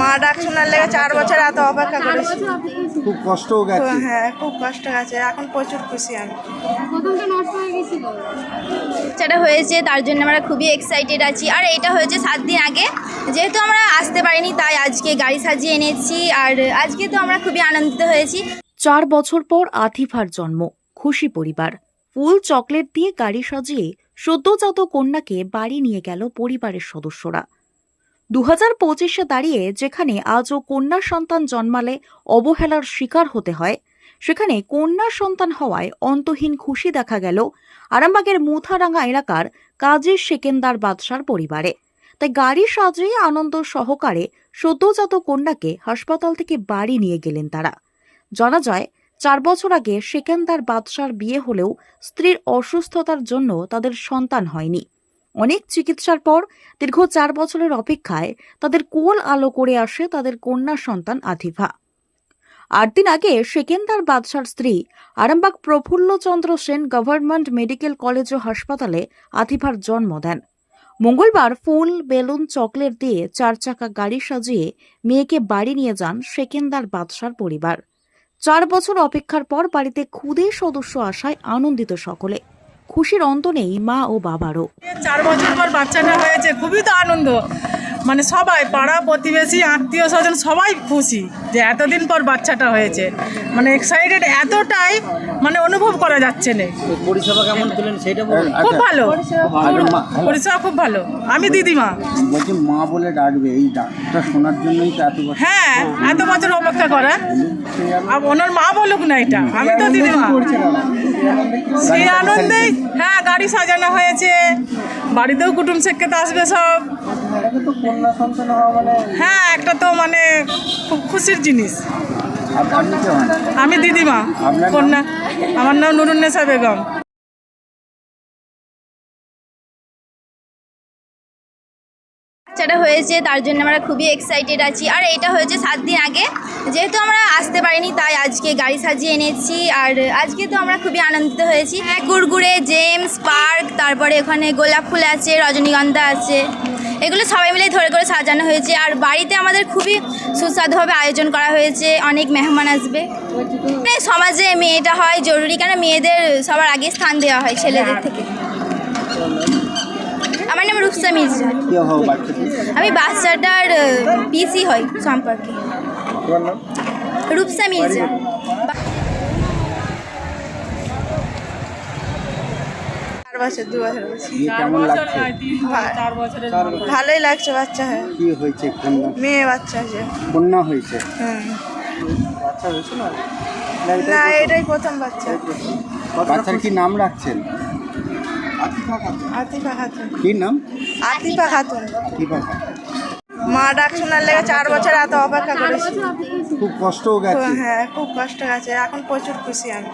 মা ডাক শোনার লেগে চার বছর এত অপেক্ষা করেছি। খুব কষ্টও গেছে। হ্যাঁ খুব কষ্ট গেছে এখন প্রচুর খুশি আমি। হয়ে বাচ্চাটা হয়েছে তার জন্য আমরা খুবই এক্সাইটেড আছি। আর এটা হয়েছে সাত দিন আগে। যেহেতু আমরা আসতে পারিনি তাই আজকে গাড়ি সাজিয়ে এনেছি। আর আজকে তো আমরা খুবই আনন্দিত হয়েছি। চার বছর পর আতিফার জন্ম খুশি পরিবার। ফুল চকলেট দিয়ে গাড়ি সাজিয়ে সদ্যজাত কন্যাকে বাড়ি নিয়ে গেল পরিবারের সদস্যরা। দু হাজার পঁচিশে দাঁড়িয়ে যেখানে আজও কন্যা সন্তান জন্মালে অবহেলার শিকার হতে হয়, সেখানে কন্যা সন্তান হওয়ায় অন্তহীন খুশি দেখা গেল আরামবাগের মুথারাঙ্গা এলাকার কাজী সেকেন্দার বাদশার পরিবারে। তাই গাড়ি সাজিয়ে আনন্দ সহকারে সদ্যজাত কন্যাকে হাসপাতাল থেকে বাড়ি নিয়ে গেলেন তারা। জানা যায়, চার বছর আগে সেকেন্দার বাদশার বিয়ে হলেও স্ত্রীর অসুস্থতার জন্য তাদের সন্তান হয়নি। অনেক চিকিৎসার পর দীর্ঘ চার বছরের অপেক্ষায় তাদের কোল আলো করে আসে তাদের কন্যা সন্তান আতিফা। আট দিন আগে সেকেন্দার বাদশার স্ত্রী Arambagh Prafullachandra Sen government medical college ও হাসপাতালে আতিফার জন্ম দেন। মঙ্গলবার ফুল, বেলুন, চকলেট দিয়ে চার চাকা গাড়ি সাজিয়ে মেয়েকে বাড়ি নিয়ে যান সেকেন্দার বাদশার পরিবার। চার বছর অপেক্ষার পর বাড়িতে খুদে সদস্য আসায় আনন্দিত সকলে। খুশির অন্ত নেই মা ও বাবারও। চার বছর পর বাচ্চাটা হয়েছে খুবই তো আনন্দ। মানে সবাই পাড়া প্রতিবেশী আত্মীয় স্বজন সবাই খুশি যে এতদিন পর বাচ্চাটা হয়েছে। মানে এক্সাইটেড এতটাই মানে অনুভব করা যাচ্ছে না। পরিষেবা কেমন পেলেন সেটা খুব ভালো। আর মা- পরিষেবা খুব ভালো। আমি দিদিমা। বলছি মা বলে ডাকবে এই ডাকটা শোনার জন্যই তো এত হ্যাঁ এত বছর অপেক্ষা করা। আর ওনার মা বলুক না এটা। আমি তো দিদিমা। সেই আনন্দেই হ্যাঁ গাড়ি সাজানো হয়েছে। বাড়িতেও কুটুম সেক্কেতে আসবে সব। হ্যাঁ একটা তো মানে খুব খুশির জিনিস। আমি দিদিমা। কন্যা। আমার নাম নুরুন্নেসা বেগম। বাচ্চাটা হয়েছে তার জন্য আমরা খুবই এক্সাইটেড আছি। আর এটা হয়েছে সাত দিন আগে। যেহেতু আমরা আসতে পারিনি তাই আজকে গাড়ি সাজিয়ে এনেছি। আর আজকে তো আমরা খুবই আনন্দিত হয়েছি। হ্যাঁ গুড়গুড়ে জেমস পার্ক তারপরে ওখানে গোলাপ ফুল আছে রজনীগন্ধা আছে। এগুলো সবাই মিলে ধরে করে সাজানো হয়েছে। আর বাড়িতে আমাদের খুবই সুস্বাদুভাবে আয়োজন করা হয়েছে। অনেক মেহমান আসবে। মানে সমাজে মেয়েটা হয় জরুরি কেন মেয়েদের সবার আগে স্থান দেওয়া হয় ছেলেদের থেকে। হও বাচ্চাটি আমি বাচ্চাটার পিসি হই সম্পর্কে। তোমার নাম? রূপসা মির্জা। চার বছর দু বছর চার বছরের ভালোই লাগছে বাচ্চা হ্যাঁ। কি হয়েছে মেয়ে বাচ্চা আছে কন্যা হয়েছে? বাচ্চা হয়েছে না? না এটাই প্রথম। বাচ্চা। বাচ্চার কি নাম রাখছেন? আতিফা খাতুন। কি নাম? আতিফা খাতুন। কি মা ডাক শোনার লেগে চার বছর এত অপেক্ষা করেছি। খুব কষ্টও গেছে। হ্যাঁ খুব কষ্ট গেছে। এখন প্রচুর খুশি আমি।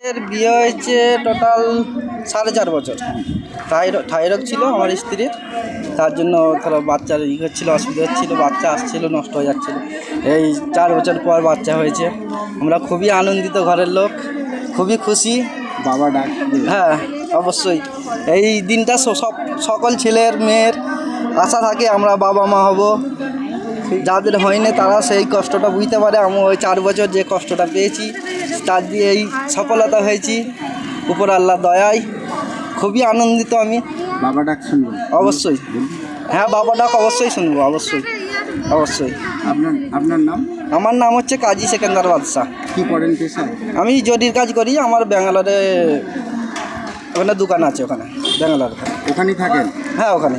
হয়ে বিয়ে হয়েছে টোটাল সাড়ে চার বছর। থাইরয়েড ছিল আমার স্ত্রীর। তার জন্য ধরো বাচ্চার ই হচ্ছিল অসুবিধা হচ্ছিল বাচ্চা আসছিল নষ্ট হয়ে যাচ্ছিল। এই চার বছর পর বাচ্চা হয়েছে। আমরা খুবই আনন্দিত ঘরের লোক খুবই খুশি। বাবা ডাক হ্যাঁ অবশ্যই। এই দিনটা সব সকল ছেলের মেয়ের আশা থাকে আমরা বাবা মা হব। যাদের হয়নি তারা সেই কষ্টটা বুঝতে পারে। আমি ওই চার বছর যে কষ্টটা পেয়েছি তার দিয়ে এই সফলতা হয়েছি। উপর আল্লাহ দয়ায়। খুবই আনন্দিত আমি। বাবা ডাক শুনব? অবশ্যই। হ্যাঁ বাবা ডাক অবশ্যই শুনব অবশ্যই। অবশ্যই। আপনার আপনার নাম? আমার নাম হচ্ছে কাজী সেকেন্দার বাদশাহ। কি করেন পেশায় আমি জরির কাজ করি আমার ব্যাঙ্গালোরে ওখানে দোকান আছে ওখানে ব্যাঙ্গালোর। ওখানে থাকেন? হ্যাঁ ওখানে।